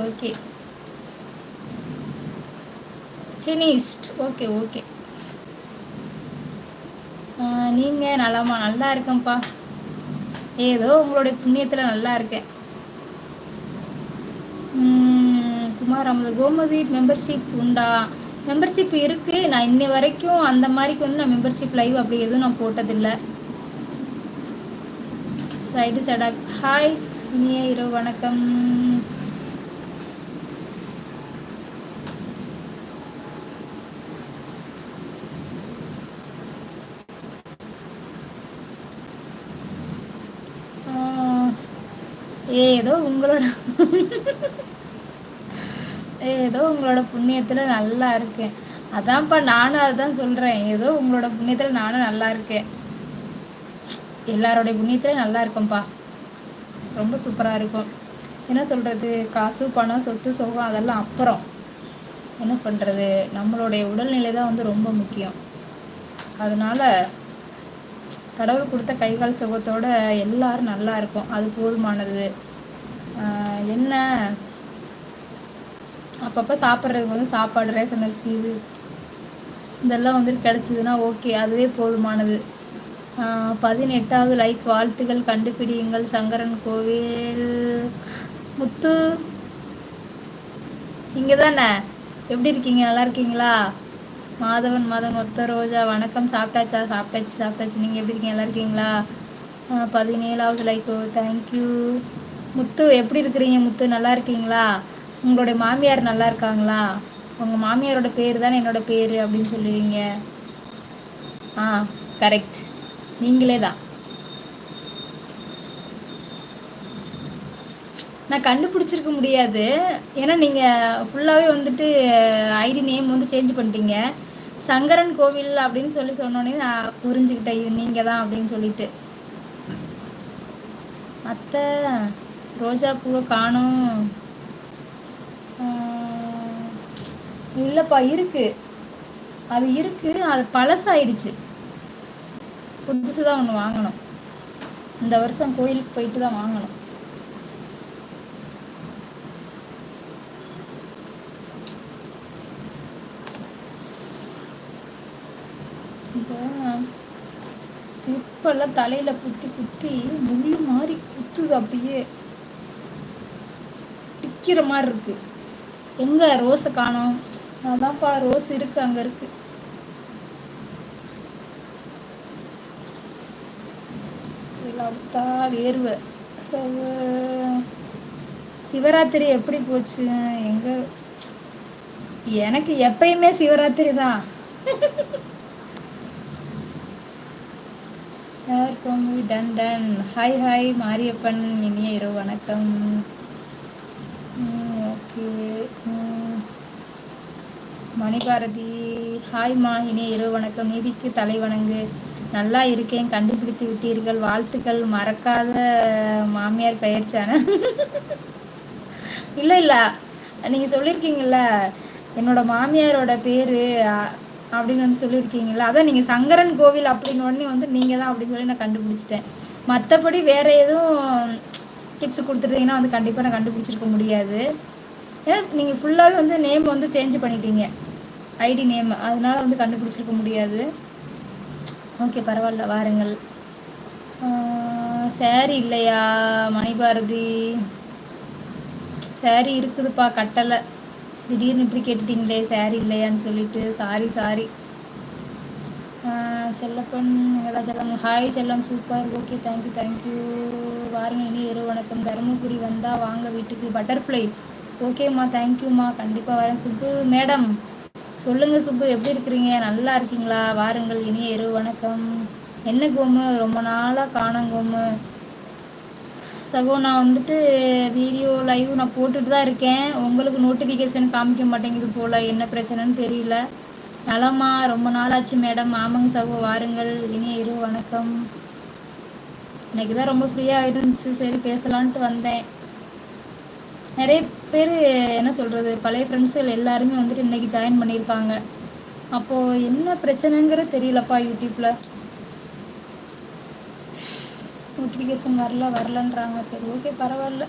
Okay finished okay okay நீங்கள் நலமா நல்லா இருக்கேன்ப்பா. ஏதோ உங்களுடைய புண்ணியத்தில் நல்லா இருக்கேன். குமார் அமது கோமதி மெம்பர்ஷிப் உண்டா? மெம்பர்ஷிப் இருக்குது நான் இன்னி வரைக்கும் அந்த மாதிரிக்கு வந்து நான் மெம்பர்ஷிப் லைவ் அப்படி எதுவும் நான் போட்டதில்லை. சைடு சைடாக ஹாய் இனிய இரவு வணக்கம். ஏதோ உங்களோட ஏதோ உங்களோட புண்ணியத்தில் நல்லா இருக்கேன். அதான்ப்பா நானும் அதுதான் சொல்கிறேன் ஏதோ உங்களோட புண்ணியத்தில் நானும் நல்லா இருக்கேன். எல்லாரோடைய புண்ணியத்தில் நல்லா இருக்கேன்ப்பா ரொம்ப சூப்பராக இருக்கும். என்ன சொல்கிறது காசு பணம் சொத்து சுகம் அதெல்லாம் அப்புறம். என்ன பண்ணுறது நம்மளுடைய உடல்நிலை தான் வந்து ரொம்ப முக்கியம். அதனால் கடவுள் கொடுத்த கைகால் சுகத்தோடு எல்லோரும் நல்லா இருக்கும். அது போதுமானது. என்ன? அப்பப்போ சாப்பிட்றதுக்கு வந்து சாப்பாடு ரேஷன் அரிசி இது இதெல்லாம் வந்துட்டு கிடச்சிதுன்னா ஓகே அதுவே போதுமானது. பதினெட்டாவது லைக் வாழ்த்துகள் கண்டுபிடியுங்கள் சங்கரன் கோவில் முத்து. இங்கே தானே? எப்படி இருக்கீங்க? நல்லா இருக்கீங்களா? மாதவன் மாதம் ஒத்த ரோஜா வணக்கம். சாப்பிட்டாச்சா? சாப்பிட்டாச்சு சாப்பிட்டாச்சு. நீங்கள் எப்படி இருக்கீங்க? நல்லா இருக்கீங்களா? பதினேழாவது லைக் தேங்க்யூ முத்து எப்படி இருக்கிறீங்க முத்து? நல்லா இருக்கீங்களா? உங்களுடைய மாமியார் நல்லா இருக்காங்களா? உங்கள் மாமியாரோட பேர் தானே என்னோட பேர் அப்படின்னு சொல்லுவீங்க. ஆ கரெக்ட் நீங்களே தான். நான் கண்டுபிடிச்சிருக்க முடியாது. ஏன்னா நீங்கள் ஃபுல்லாகவே வந்துட்டு ஐடி நேம் வந்து சேஞ்ச் பண்ணிட்டீங்க. சங்கரன் கோவில் அப்படின்னு சொல்லி சொன்னோன்னே நான் புரிஞ்சுக்கிட்டேன். இது நீங்கள் தான் அப்படின்னு சொல்லிட்டு. அத்தை ரோஜா பூவை காணும். இல்லைப்பா இருக்கு. அது இருக்கு அது பழசாயிடுச்சு. புதுசு தான் ஒன்று வாங்கணும். இந்த வருஷம் கோயிலுக்கு போயிட்டு தான் வாங்கணும். இப்பெல்லாம் தலையில் குத்தி குத்தி முள்ளு மாதிரி குத்துது அப்படியே. நிற்கிற மாதிரி இருக்கு. எங்கே ரோஸை காணோம்? அதான்ப்பா ரோஸ் இருக்கு அங்கே இருக்கு. வேர்வை. சிவராத்திரி எப்படி போச்சு? எங்க? எனக்கு எப்பயுமே சிவராத்திரி தான். டன் டன். Hi hi Mariyappan. இனிய இரவு வணக்கம். ஓகே மணிபாரதி. ஹாய்மா இனி இரவு வணக்கம். நீதிக்கு தலை வணங்கு. நல்லா இருக்கேன். கண்டுபிடித்து விட்டீர்கள். வாழ்த்துக்கள். மறக்காத மாமியார் பயிற்சியான இல்லை இல்லை. நீங்கள் சொல்லியிருக்கீங்கள என்னோட மாமியாரோட பேர் அப்படின்னு வந்து சொல்லியிருக்கீங்களா அதான் நீங்கள் சங்கரன் கோவில் அப்படின்னு உடனே வந்து நீங்கள் தான் அப்படின்னு சொல்லி நான் கண்டுபிடிச்சிட்டேன். மற்றபடி வேறு எதுவும் டிப்ஸ் கொடுத்துருந்தீங்கன்னா வந்து கண்டிப்பாக நான் கண்டுபிடிச்சிருக்க முடியாது. நீங்கள் ஃபுல்லாகவே வந்து நேம் வந்து சேஞ்ச் பண்ணிட்டீங்க. ஐடி நேம் அதனால் வந்து கண்டுபிடிச்சிருக்க முடியாது. ஓகே பரவாயில்ல வாருங்கள். சேரீ இல்லையா மணிபாரதி? சேரீ இருக்குதுப்பா கட்டலை. திடீர்னு இப்படி கேட்டுட்டீங்களே சேரீ இல்லையான்னு சொல்லிட்டு சாரி சாரி செல்லப்பன் எல்லாம் செல்லம்? ஹாய் செல்லம் சூப்பர் ஓகே தேங்க்யூ தேங்க்யூ வாருங்க இனி இரவு வணக்கம் தருமபுரி வந்தால் வாங்க வீட்டுக்கு. பட்டர்ஃப்ளை ஓகேம்மா தேங்க்யூம்மா கண்டிப்பாக வரேன். சுப்பு மேடம் சொல்லுங்கள் சுப்பு. எப்படி இருக்கிறீங்க? நல்லா இருக்கீங்களா? வாருங்கள் இனிய இரவு வணக்கம். என்ன கோமு? ரொம்ப நாளாக காணும் கோமு. சகோ நான் வந்துட்டு வீடியோ லைவ் நான் போட்டுட்டு தான் இருக்கேன். உங்களுக்கு நோட்டிஃபிகேஷன் காமிக்க மாட்டேங்குது போல். என்ன பிரச்சனைன்னு தெரியல. நலமா ரொம்ப நாளாச்சு மேடம். ஆமாங்க சகோ. வாருங்கள் இனிய இரு வணக்கம். இன்னைக்கு தான் ரொம்ப ஃப்ரீயாக இருந்துச்சு. சரி பேசலான்ட்டு வந்தேன். நிறைய பேர் என்ன சொல்கிறது பழைய ஃப்ரெண்ட்ஸுகள் எல்லாருமே வந்துட்டு இன்றைக்கி ஜாயின் பண்ணியிருக்காங்க. அப்போது என்ன பிரச்சனைங்கிற தெரியலப்பா யூடியூப்பில் நோட்டிஃபிகேஷன் வரல வரலன்றாங்க. சரி ஓகே பரவாயில்ல.